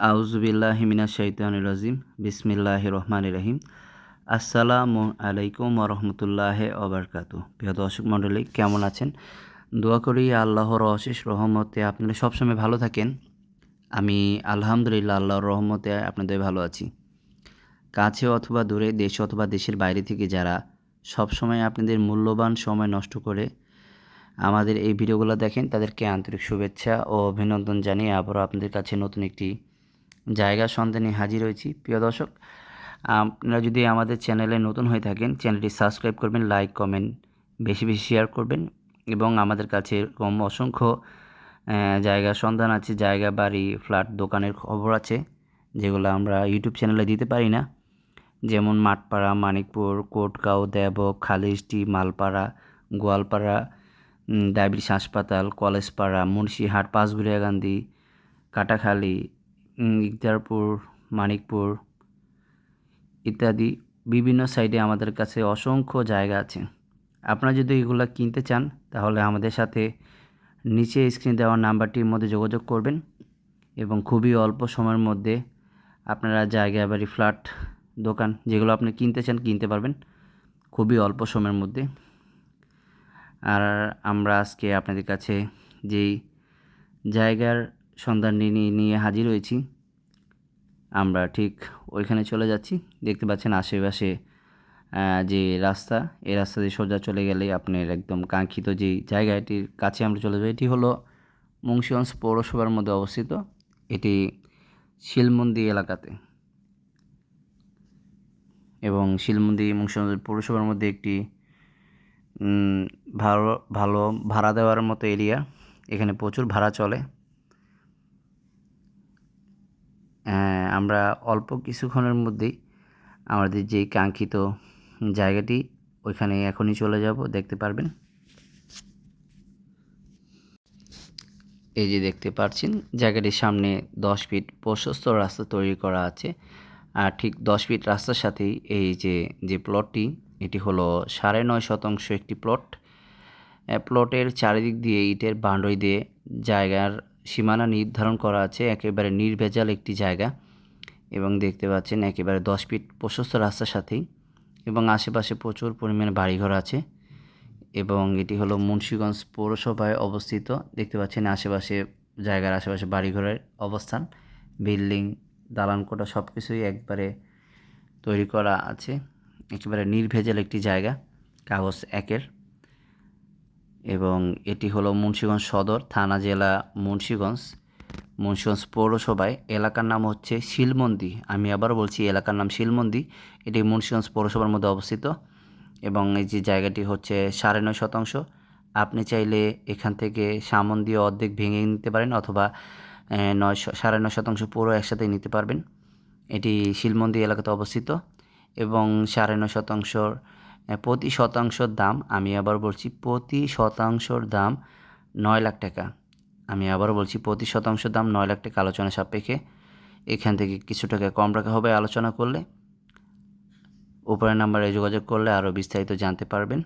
আউজুবিল্লাহ শৈতান রাজিম বিসমিল্লাহ রহমান রহিম আসসালামু আলাইকুম রহমতুল্লাহ অবরকাত প্রিয় দর্শক মণ্ডলী, কেমন আছেন? দোয়া করি আল্লাহর অশেষ রহমতে আপনারা সবসময় ভালো থাকেন। আমি আলহামদুলিল্লাহ আল্লাহর রহমতে আপনাদের ভালো আছি। কাছে অথবা দূরে, দেশ অথবা দেশের বাইরে থেকে যারা সবসময় আপনাদের মূল্যবান সময় নষ্ট করে আমাদের এই ভিডিওগুলো দেখেন, তাদেরকে আন্তরিক শুভেচ্ছা ও অভিনন্দন জানিয়ে আবারও আপনাদের কাছে নতুন একটি জায়গা সন্ধানে হাজির হয়েছি। প্রিয় দর্শক, আপনারা যদি আমাদের চ্যানেলে নতুন হয়ে থাকেন, চ্যানেলটি সাবস্ক্রাইব করবেন, লাইক, কমেন্ট বেশি বেশি শেয়ার করবেন এবং আমাদের কাছে এরকম অসংখ্য জায়গা সন্ধান আছে, জায়গা, বাড়ি, ফ্ল্যাট, দোকানের খবর আছে, যেগুলো আমরা ইউটিউব চ্যানেলে দিতে পারি না। যেমন মাঠপাড়া, মানিকপুর, কোটগাঁও, দেবক, খালিশটি, মালপাড়া, গোয়ালপাড়া ডায়াবেটিস হাসপাতাল, কলেজপাড়া, মুন্সিহাট পাঁচগুড়িয়াগান্ধী কাটাখালী ইকদারপুর, মানিকপুর ইত্যাদি বিভিন্ন সাইডে আমাদের কাছে অসংখ্য জায়গা আছে। আপনারা যদি এগুলো কিনতে চান, তাহলে আমাদের সাথে নিচে স্ক্রিন দেওয়া নাম্বারটির মধ্যে যোগাযোগ করবেন এবং খুবই অল্প সময়ের মধ্যে আপনারা জায়গা, বাড়ি ফ্ল্যাট দোকান যেগুলো আপনি কিনতে চান কিনতে পারবেন খুবই অল্প সময়ের মধ্যে। আর আমরা আজকে আপনাদের কাছে যেই জায়গার সন্ধান নিয়ে নিয়ে হাজির হয়েছি। আমরা ঠিক ওইখানে চলে যাচ্ছি। দেখতে পাচ্ছেন আশেপাশে যে রাস্তা, এই রাস্তা দিয়ে সোজা চলে গেলে আপনার একদম কাঙ্ক্ষিত যে জায়গাটির কাছে আমরা চলে যাই এটি হলো মুন্সিগঞ্জ পৌরসভার মধ্যে অবস্থিত এটি শিলমন্দি এলাকাতে। এবং শিলমন্দি মুন্সিগঞ্জ পৌরসভার মধ্যে একটি ভালো ভালো ভাড়া দেওয়ার মতো এরিয়া। এখানে প্রচুর ভাড়া চলে। আমরা অল্প কিছুক্ষণের মধ্যেই আমাদের যেই কাঙ্ক্ষিত জায়গাটি ওইখানে এখনই চলে যাব, দেখতে পারবেন। এই যে দেখতে পাচ্ছেন জায়গাটির সামনে দশ ফিট প্রশস্ত রাস্তা তৈরি করা আছে। আর ঠিক দশ ফিট রাস্তার সাথেই এই যে যে প্লটটি, এটি হলো সাড়ে নয় শতাংশ একটি প্লট। প্লটের চারিদিক দিয়ে ইটের বান্ডই দিয়ে জায়গার সীমানা নির্ধারণ করা আছে, একেবারে নির্ভেজাল একটি জায়গা। এবং দেখতে পাচ্ছেন একেবারে দশ ফিট প্রশস্ত রাস্তার সাথেই এবং আশেপাশে প্রচুর পরিমাণে বাড়িঘর আছে এবং এটি হলো মুন্সীগঞ্জ পৌরসভায় অবস্থিত। দেখতে পাচ্ছেন আশেপাশে জায়গার আশেপাশে বাড়িঘরের অবস্থান, বিল্ডিং দালান কোটা সব কিছুই একবারে তৈরি করা আছে। একেবারে নির্ভেজাল একটি জায়গা, কাগজ একের। এবং এটি হলো মুন্সীগঞ্জ সদর, থানা জেলা মুন্সীগঞ্জ মুন্সীগঞ্জ পৌরসভায়। এলাকার নাম হচ্ছে শিলমন্দি। আমি আবার বলছি এলাকার নাম শিলমন্দি। এটি মুন্সীগঞ্জ পৌরসভার মধ্যে অবস্থিত এবং এই যে জায়গাটি হচ্ছে সাড়ে নয় শতাংশ। আপনি চাইলে এখান থেকে সামন দিয়ে অর্ধেক ভেঙে নিতে পারেন অথবা নয় সাড়ে নয় শতাংশ পুরো একসাথে নিতে পারবেন। এটি শিলমন্দি এলাকাতে অবস্থিত এবং সাড়ে নয় শতাংশর প্রতি শতাংশর দাম, আমি আবার বলছি প্রতি শতাংশর দাম নয় লাখ টাকা। আমি আবার বলছি প্রতি শতাংশ দাম নয় লাখ টাকা আলোচনা সাপেক্ষে। এখান থেকে কিছু টাকা কম রাখা হবে আলোচনা করলে। উপরের নাম্বারে যোগাযোগ করলে আরও বিস্তারিত জানতে পারবেন।